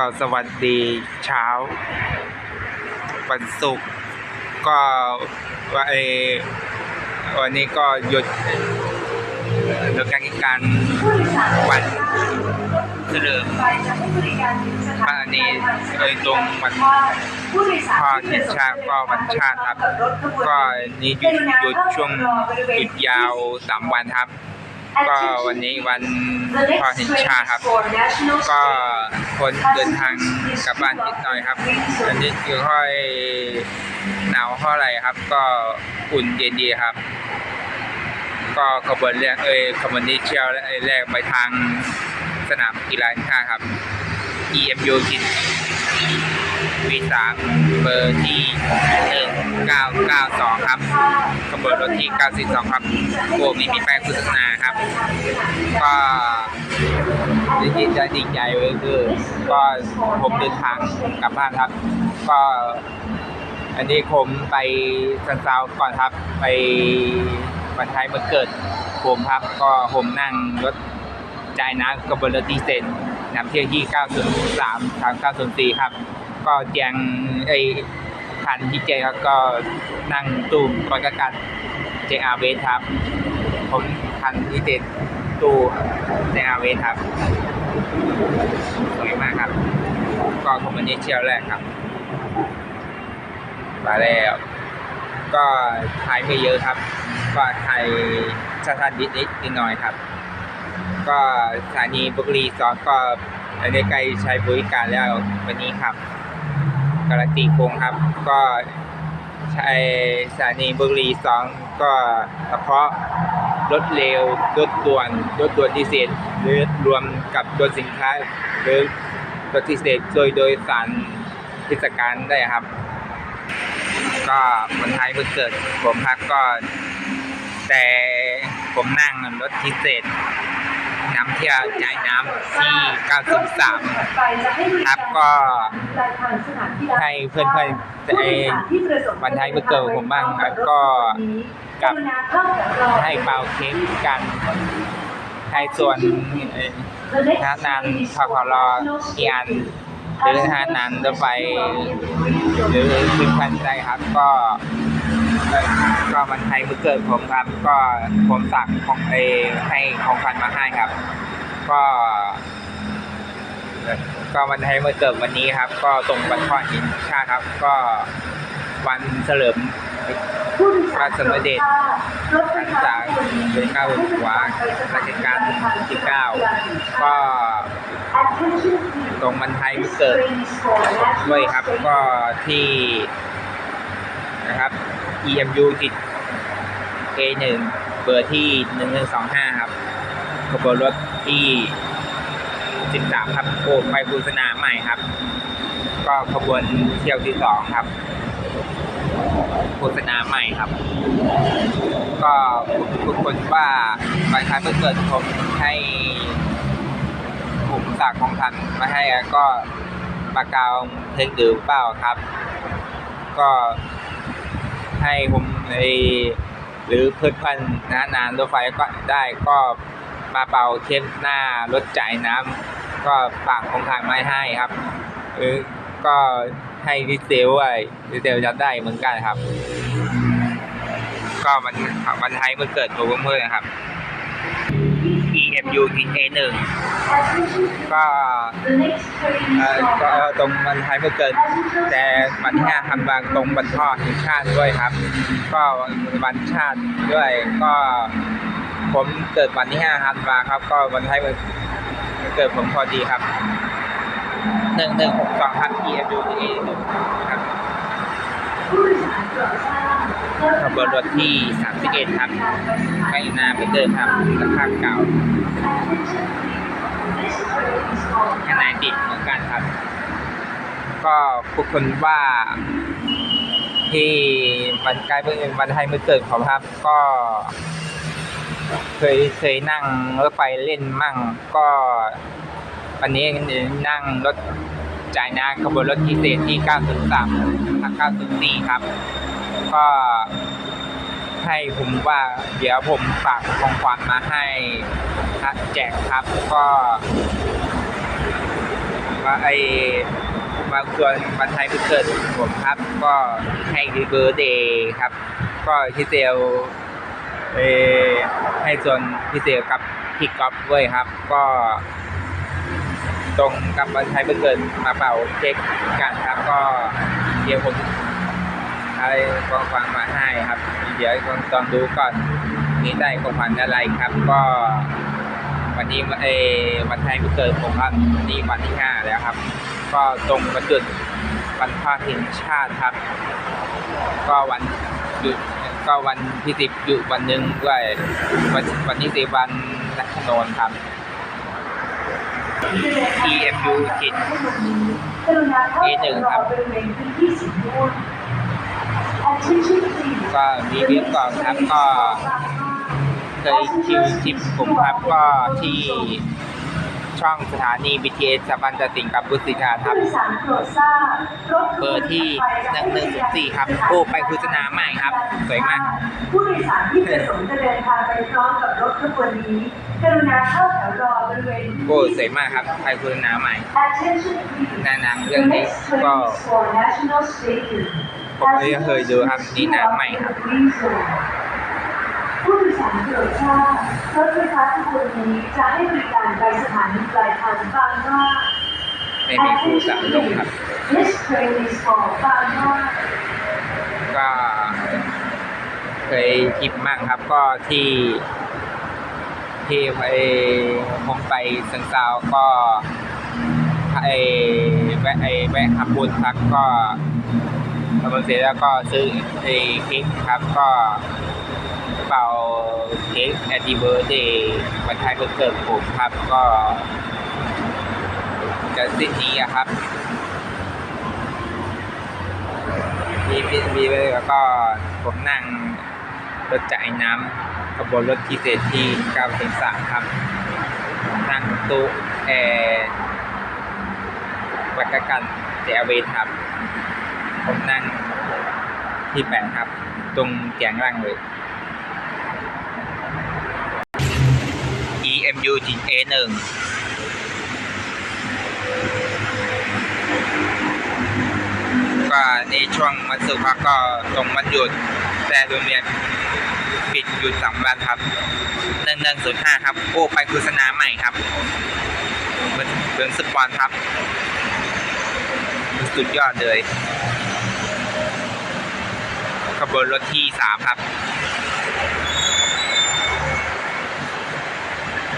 ก็สวัสดีเช้า วันศุกร์ก็ว่าเอวันนี้ก็หยุดหยุดการกิจการวันเฉลิมพระนีโดยตรงวันพ่อทิศชาก็วันชาติครับ ก็นี่หยุดหยุดช่วงหยุดยาวสามวันครับ ก็วันนี้วันพ่อทิศชาครับ ก็คนเดินทางกลับบ้านนิดหน่อยครับอันนี้คือค่อยหนาวเท่าไหร่ครับ ก็อุ่นเย็นดีครับ ก็ขบวนแรกเอ้ยขบวนนี้เที่ยวแรกไปทางสนามกีฬาแห่งชาครับ EMU จิต V3 เบอร์ที่ 1992 ครับขบวนรถที่942ครับโอ้ไม่มีป้ายโฆษณาครับ ก็ดีใจดีใจเลยคือ ก็ผมเดินทางกลับบ้านครับ ก็อันนี้ผมไปซันซาวก่อนครับ ไปวันท้ายวันเกิด ผมครับ ก็ผมนั่งรถจ่ายน้ำกับบนรถดีเซลนำเที่ยวที่ 903ทาง904 ครับ ก็แจงไอ้คันที่เจครับก็นั่งตู้บริการเจอาเวสครับผมคันที่เจ็ดตู้เจอาเวสครับสวยมากครับ ก็คอมมิวนิสต์เที่ยวแรกครับมาแล้ว ก็ถ่ายไม่เยอะครับ ก็ถ่ายสั้นๆนิดๆนิดหน่อยครับ ก็สถานีบุรีสองก็ได้ใกล้ใช้บริการแล้ววันนี้ครับ กาลตีพงครับ ก็ใช้สถานีบุรีสองก็เฉพาะรถเร็วรถด่วนรถด่วนพิเศษหรือรวมกับรถสินค้า หรือรถพิเศษโดยโดยสารเทศกาลได้ครับ ก็คนไทยเพิ่งเกิดผมครับก็แต่ผมนั่งรถพิเศษน้ำเที่ยวจ่ายน้ำที่ 903 ครับก็ให้เพื่อนๆแต่วันไทยเพิ่งเกิดผมบ้างครับก็กับให้เป่าเค้กกันให้ส่วนทหานานทครเอียนหรือทหานานรถไฟหรือคือพันใจครับก็ก็มันไทยมือเกิดผมครับ ก็ผมสั่งของเอให้ของขวัญมาให้ครับ ก็ ก็วันไทยมือเกิดวันนี้ครับ ก็ตรงวันพ่อหินชาติครับ ก็วันเฉลิมพระสมเด็จจากเป็นเก้าหัวรัชกาลที่เก้าก็ตรงวันไทยมือเกิดด้วยครับก็ที่นะครับ EMU จิต A1 เบอร์ที่ 1125 ครับขบวนรถที่ 13 ครับโอ้ไปบูสนาใหม่ครับ ก็ขบวนเที่ยวที่2ครับโฆษณาใหม่ครับ ก็ทุกคนว่าบางครั้งเมื่อเกิดผมให้ผมสั่งของทันมาให้ก็ปากกาวเทคหรือเปล่าครับ ก็ให้ผมในหรือเพื่อนพันนะนานรถไฟก็ได้ก็ มาเป่าเทียนหน้ารถจ่ายน้ำก็ฝากของทางไม้ให้ครับหรือก็ให้ดิเซลไว้ดิเซลจะได้เหมือนกันครับ ก็มันวันไทยมันเกิดตัวเพื่อนะครับ EMU A1 ก็ก็ตรงวันไทยไม่เกิดแต่วันที่5ธันวาคมตรงวันพ่อแห่งชาติด้วยครับ ก็วันชาติด้วยก็ ผมเกิดวันที่5ธันวาครับ ก็วันไทยมันเกิดผมพอดีครับ1162ครับ EMU A1 ครับขบวนรถที่31ครับใกล้หน้าเหมือเดิมครับสภาพเก่าคะแนนติดเหมือนกันครับ ก็ทุกคนว่าที่วันใกล้เมื่อวันไทยเมื่อเกิดของครับก็ เคยเคยนั่งรถไฟเล่นมั่ง ก็วันนี้นั่งรถจ่ายน้ำขบวนรถพิเศษที่ 903ทาง904 ครับ ก็ให้ผมว่าเดี๋ยวผมฝากของขวัญมาให้แจกครับ ก็ว่าไอ้บางส่วนวันไทยเพิ่งเกิดผมครับ ก็ให้ดีเบอร์เดย์ครับ ก็พิเศษ เออให้ส่วนพิเศษกับพี่ก๊อฟด้วยครับ ก็ตรงกับวันไทยเพิ่งเกิดมาเป่าเค้กกันครับ ก็เดี๋ยวผมอะไรของขวัญมาให้ครับ เดี๋ยวลองดูก่อนนี่ได้ของขวัญอะไรครับ ก็วันนี้เอวันไทยเกิดผมครับวันนี้วันที่ห้าแล้วครับ ก็ตรงกับจุดวันพ่อแห่งชาติครับ ก็วันหยุด ก็วันที่สิบหยุดวันหนึ่งด้วยวันวันที่สิบวันนักขนนครับ EMU จิต A หนึ่งครับ ก็มีเรียบก่อนครับก็เคยคิวทิปผมครับก็ที่ ช่องสถานี BTS สะพานตะสิงกับบุษริาครับ เบอร์ที่1104ครับ โอ้ ไปโฆษณาใหม่ครับ สวยมาก ผู้โดยสารที่ประสงค์จะเดินทางไปพร้อมกับรถขบวนนี้กรุณาเข้าแถวรอบริเวณโอ้สวยมากครับ ไปโฆษณาใหม่ Attention please หน้าหนังเรื่อง The นี้ next train ก็ is for National Stadium ผมไม่เคยดูครับนี่หนังใหม่ครับ ผู้โดยสารโปรดทราบรถไฟฟ้าขบวนนี้จะให้บริการไปสถานีปลายทางบางนาไม่มีครูสอนลงครับ This train is for บางนาก็เคยคิดมากครับก็ที่ที่ไปผมไปสังซาวก็ไอแวะไอแวะทำบุญครับก็ทำบุญเสร็จแล้วก็ซื้อไอเค้กครับก็ เป่าเค้กแอนดิเบอร์เดย์วันท้ายวันเกิดผมครับก็จะสิ้นนี้อะครับ มีมีมีเลยแล้วก็ผมนั่งรถจ่ายน้ำขบวนรถพิเศษที่9ถึง3ครับ นั่งตู้แอร์วักะกันเจเวทครับ ผมนั่งที่แปดครับ ตรงแกงล่างเลย EMU จิน A1 ก็ในช่วงวันศุกร์ครับก็ตรงวันหยุด แต่โรงเรียนปิดหยุดสองวันครับหนึ่งหนึ่งศูนย์ห้าครับ โอ้ไปโฆษณาใหม่ครับเรื่องสปอนครับ สุดยอดเลยขบวนรถที่สามครับ ผู้โดยสารโปรดทราบรถไฟฟ้า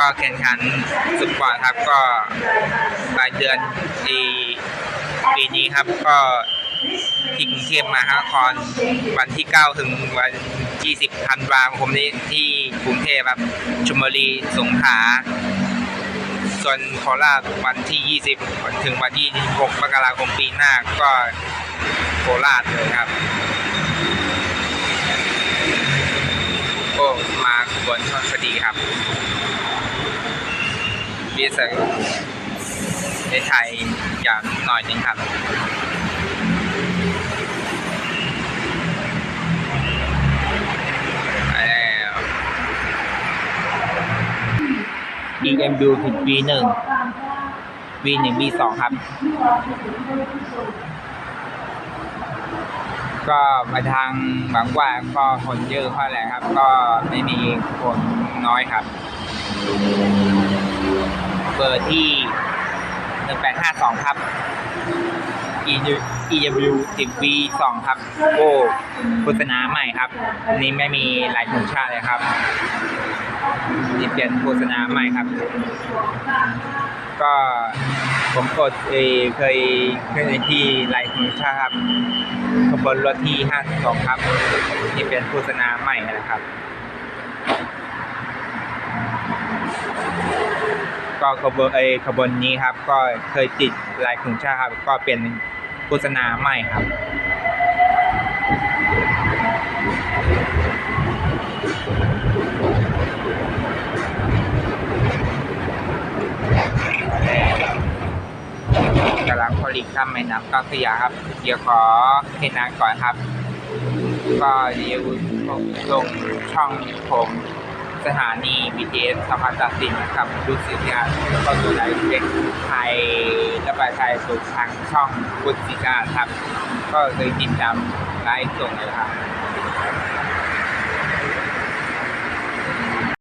ก็แข่งขันสปอร์ตครับก็ปลายเดือนปีปีนี้ครับก็ที่กรุงเทพมหานครวันที่ 9 ถึงวันที่10ธันวาคมนี้ที่กรุงเทพครับชลบุรีสงขลาส่วนโคราชวันที่ 20 ถึงวันที่6มกราคมปีหน้าก็โคราชเลยครับ โอ้มาขบวนพอดีครับ มีสังในไทยอย่างหน่อยนึงครับไปแล้ว EMU ถึง V1 V1 V2 ครับ ก็มาทางบางกว่าก็คนเยอะเท่าไรครับ ก็ไม่มีคนน้อยครับ เบอร์ที่ 1852 ครับ EMU ติด V2 ครับโอ้โฆษณาใหม่ครับนนี้ไม่มีหลายชนชาติเลยครับนี่เปลี่ยนโฆษณาใหม่ครับ ก็ผมกดเออเคยขึ้นที่หลายชนชาติครับ ขบวนรถที่ 52 ครับ ที่เป็นโฆษณาใหม่นะครับ ก็ขบวนไอขบวนนี้ครับ ก็เคยติดลายขุนชาครับ ก็เป็นโฆษณาใหม่ครับ กำลังผลิตข้ามแม่น้ำเจ้าพระยาครับ เดี๋ยวขอให้นานก่อนครับ ก็เดี๋ยวลงช่องผมสถานี BTS ธรรมศาสตร์สินนะครับดูสิครับแล้วก็ดูไลฟ์เล็กไทยและไปไทยสู่ทางช่องพุทธิกาครับ ก็เลยติดตามไลฟ์ส่งเลยครับ